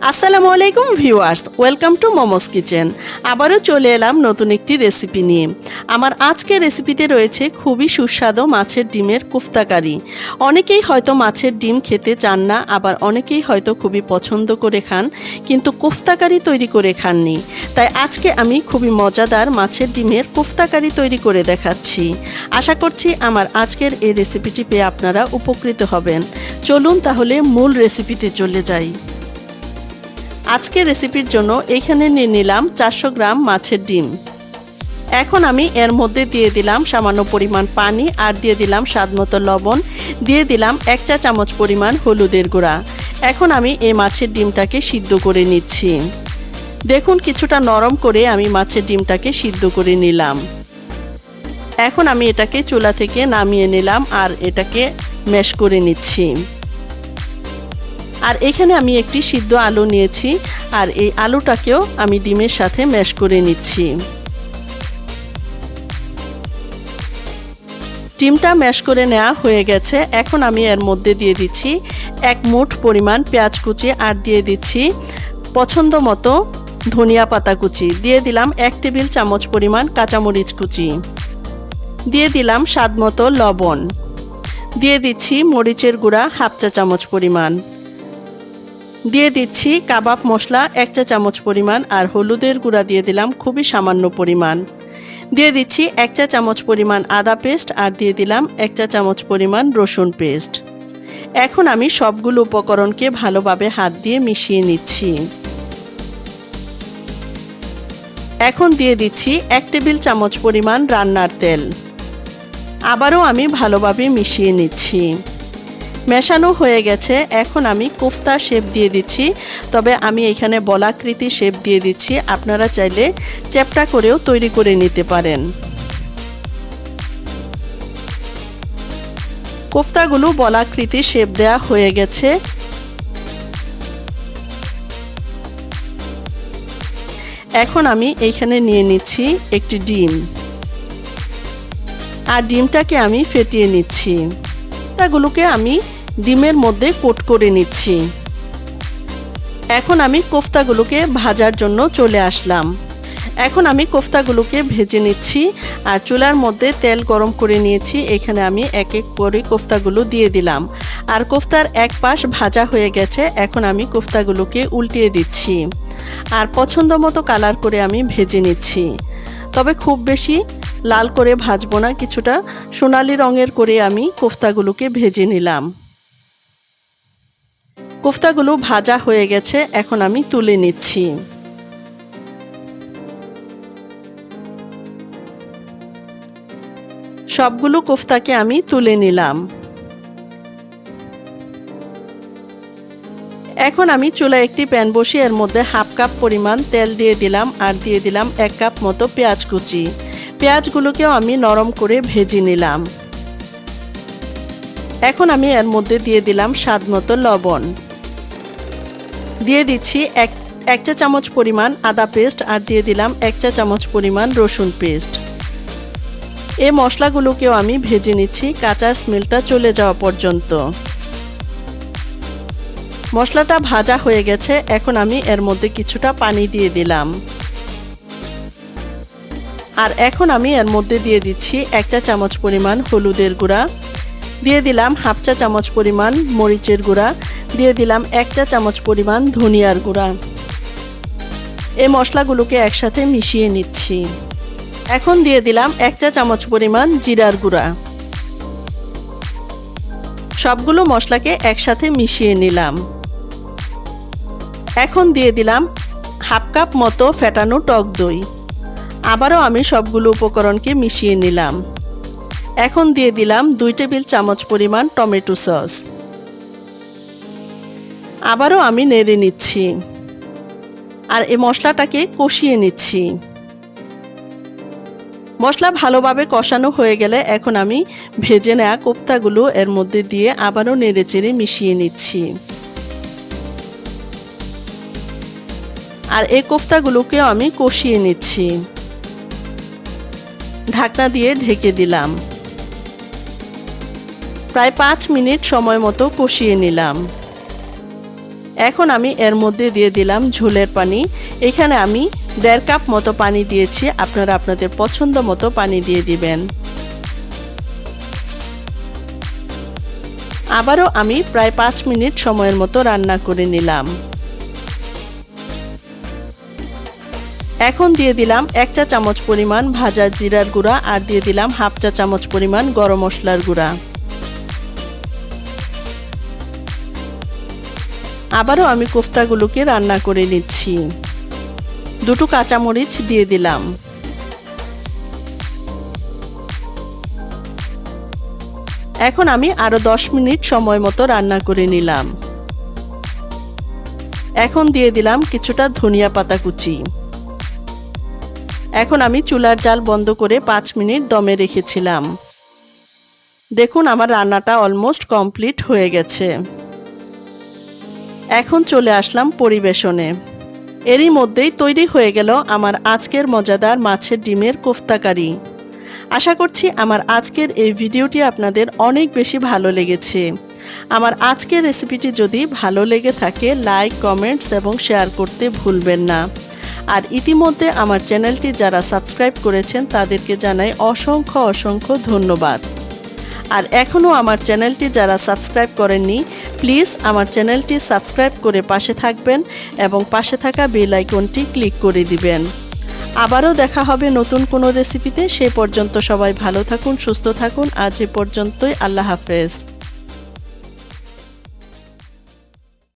আসসালামু আলাইকুম viewers, welcome to Momos kitchen. আবারও চলে এলাম নতুন একটি রেসিপি নিয়ে। আমার আজকের রেসিপিতে রয়েছে খুবই সুস্বাদু মাছের ডিমের কুফতাকারি। অনেকেই হয়তো মাছের ডিম খেতে চান না, আবার অনেকেই হয়তো খুবই পছন্দ করে খান, কিন্তু কুফতাকারি তৈরি করে খাননি। তাই আজকে আমি খুবই মজাদার মাছের ডিমের কুফতাকারি তৈরি করে দেখাচ্ছি। আশা করছি আমার আজকের এই রেসিপিটি পেয়ে আপনারা উপকৃত হবেন। চলুন তাহলে মূল রেসিপিতে চলে যাই। আজকের রেসিপির জন্য এখানে নিয়ে নিলাম চারশো গ্রাম মাছের ডিম। এখন আমি এর মধ্যে দিয়ে দিলাম সামান্য পরিমাণ পানি আর দিয়ে দিলাম স্বাদমতো লবণ। দিয়ে দিলাম এক চা চামচ পরিমাণ হলুদের গুঁড়া। এখন আমি এই মাছের ডিমটাকে সিদ্ধ করে নিচ্ছি। দেখুন কিছুটা নরম করে আমি মাছের ডিমটাকে সিদ্ধ করে নিলাম। এখন আমি এটাকে চুলা থেকে নামিয়ে নিলাম আর এটাকে ম্যাশ করে নিচ্ছি। আর এখানে আমি একটি সিদ্ধ আলু নিয়েছি আর এই আলুটাকেও আমি ডিমের সাথে ম্যাশ করে নিচ্ছি। ডিমটা ম্যাশ করে নেওয়া হয়ে গেছে। এখন আমি এর মধ্যে দিয়ে দিচ্ছি এক মুঠ পরিমাণ পেঁয়াজ কুচি আর দিয়ে দিচ্ছি পছন্দ মতো ধনিয়া পাতা কুচি। দিয়ে দিলাম এক টেবিল চামচ পরিমাণ কাঁচামরিচ কুচি। দিয়ে দিলাম স্বাদ মতো লবণ। দিয়ে দিচ্ছি মরিচের গুঁড়া হাফ চা চামচ পরিমাণ। দিয়ে দিচ্ছি কাবাব মশলা, এক চা চামচ পরিমাণ আর হলুদের গুঁড়া দিয়ে দিলাম খুবই সামান্য পরিমাণ। দিয়ে দিচ্ছি এক চা চামচ পরিমাণ আদা পেস্ট আর দিয়ে দিলাম এক চা চামচ পরিমাণ রসুন পেস্ট। এখন আমি সবগুলো উপকরণকে ভালোভাবে হাত দিয়ে মিশিয়ে নিচ্ছি। এখন দিয়ে দিচ্ছি এক টেবিল চামচ পরিমাণ রান্নার তেল। আবারও আমি ভালোভাবে মিশিয়ে নিচ্ছি। মেশানো হয়ে গেছে। এখন আমি কোফতা শেপ দিয়ে দিচ্ছি। তবে আমি এখানে বলাকৃতি শেপ দিয়ে দিচ্ছি। আপনারা চাইলে চ্যাপটা করেও তৈরি করে নিতে পারেন। কোফতাগুলো বলাকৃতি শেপ দেয়া হয়ে গেছে। এখন আমি এইখানে নিয়ে নিচ্ছি একটি ডিম। আর ডিমটাকে আমি ফেটিয়ে নিচ্ছি। তাগুলোকে আমি ডিমের মধ্যে কোট করে নিচ্ছি। এখন আমি কোফতাগুলোকে ভাজার জন্য চলে আসলাম। এখন আমি কোফতাগুলোকে ভেজে নিচ্ছি আর চুলার মধ্যে তেল গরম করে নিয়েছি। এখানে আমি এক এক করে কোফতাগুলো দিয়ে দিলাম। আর কোফতার এক পাশ ভাজা হয়ে গেছে। এখন আমি কোফতাগুলোকে উল্টিয়ে দিচ্ছি। আর পছন্দ মতো কালার করে আমি ভেজে নিচ্ছি। তবে খুব বেশি লাল করে ভাজবো না। কিছুটা সোনালি রঙের করে আমি কোফতাগুলোকে ভেজে নিলাম। কোফতাগুলো ভাজা হয়ে গেছে, এখন আমি তুলে নিচ্ছি। সবগুলো কোফতাকে আমি তুলে নিলাম। এখন আমি চুলায় একটি প্যান বসিয়ে এর মধ্যে হাফ কাপ পরিমাণ তেল দিয়ে দিলাম আর দিয়ে দিলাম এক কাপ মতো পেঁয়াজ কুচি। পেঁয়াজগুলোকেও আমি নরম করে ভেজে নিলাম। এখন আমি এর মধ্যে দিয়ে দিলাম স্বাদ মতো লবণ। দিয়ে দিচ্ছি এক এক চা চামচ পরিমাণ আদা পেস্ট আর দিয়ে দিলাম এক চা চামচ পরিমাণ রসুন পেস্ট। এ মশলাগুলোকেও আমি ভেজে নিচ্ছি, কাঁচা স্মেলটা চলে যাওয়া পর্যন্ত। মশলাটা ভাজা হয়ে গেছে, এখন আমি এর মধ্যে কিছুটা পানি দিয়ে দিলাম। আর এখন আমি এর মধ্যে দিয়ে দিচ্ছি এক চা চামচ পরিমাণ হলুদের গুঁড়া। দিয়ে দিলাম হাফ চা চামচ পরিমাণ মরিচের গুঁড়া। দিয়ে দিলাম এক চা চামচ পরিমাণ ধনিয়ার গুঁড়া। এই মশলাগুলোকে একসাথে মিশিয়ে নিচ্ছি। এখন দিয়ে দিলাম এক চা চামচ পরিমাণ জিরার গুঁড়া। সবগুলো মশলাকে একসাথে মিশিয়ে নিলাম। এখন দিয়ে দিলাম হাফ কাপ মতো ফেটানো টক দই। আবারও আমি সবগুলো উপকরণকে মিশিয়ে নিলাম। এখন দিয়ে দিলাম দুই টেবিল চামচ পরিমাণ টমেটো সস। আবারও আমি নেড়ে নিচ্ছি। আর এই মশলাটাকে কষিয়ে নিচ্ছি। মশলা ভালোভাবে কষানো হয়ে গেলে এখন আমি ভেজে নেওয়া কোপ্তাগুলো এর মধ্যে দিয়ে আবারও নেড়ে চেড়ে মিশিয়ে নিচ্ছি। আর এই কোফতাগুলোকেও আমি কষিয়ে নিচ্ছি। ঢাকনা দিয়ে ঢেকে দিলাম। প্রায় পাঁচ মিনিট সময় মতো কষিয়ে নিলাম। এখন আমি এর মধ্যে দিয়ে দিলাম ঝোলের পানি। এখানে আমি দেড় কাপ মতো পানি দিয়েছি, আপনারা আপনাদের পছন্দ মতো পানি দিয়ে দিবেন। আবারও আমি প্রায় পাঁচ মিনিট সময়ের মতো রান্না করে নিলাম। এখন দিয়ে দিলাম এক চা চামচ পরিমাণ ভাজা জিরার গুঁড়া আর দিয়ে দিলাম হাফ চা চামচ পরিমাণ গরম মশলার গুঁড়া। আবারও আমি কোফতাগুলোকে রান্না করে নিচ্ছি। দুটো কাঁচামরিচ দিয়ে দিলাম। এখন আমি আরও দশ মিনিট সময় মতো রান্না করে নিলাম। এখন দিয়ে দিলাম কিছুটা ধনিয়া পাতা কুচি। এখন আমি চুলার জাল বন্ধ করে পাঁচ মিনিট দমে রেখেছিলাম। দেখুন আমার রান্নাটা অলমোস্ট কমপ্লিট হয়ে গেছে। এখন চলে আসলাম পরিবেশনে। এরই মধ্যেই তৈরি হয়ে গেল আমার আজকের মজাদার মাছের ডিমের কোফতাকারি। আশা করছি আমার আজকের এই ভিডিওটি আপনাদের অনেক বেশি ভালো লেগেছে। আমার আজকের রেসিপিটি যদি ভালো লেগে থাকে, লাইক, কমেন্টস এবং শেয়ার করতে ভুলবেন না। আর ইতিমধ্যে আমার চ্যানেলটি যারা সাবস্ক্রাইব করেছেন, তাদেরকে জানাই অসংখ্য অসংখ্য ধন্যবাদ। আর এখনও আমার চ্যানেলটি যারা সাবস্ক্রাইব করেননি প্লিজ আমার চ্যানেলটি সাবস্ক্রাইব করে পাশে থাকবেন এবং পাশে থাকা বেল আইকনটি ক্লিক করে দিবেন। আবারও দেখা হবে নতুন কোনো রেসিপিতে, সে পর্যন্ত সবাই ভালো থাকুন, সুস্থ থাকুন। আজ এ পর্যন্তই, আল্লাহ হাফেজ।